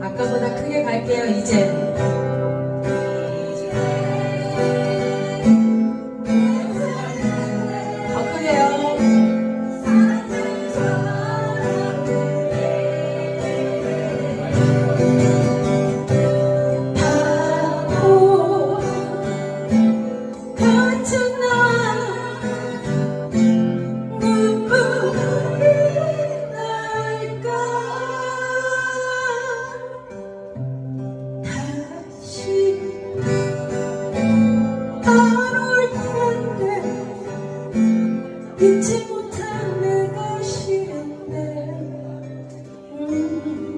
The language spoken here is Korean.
아까보다 크게 갈게요 이제 잊지 못한 내가 싫은데 음.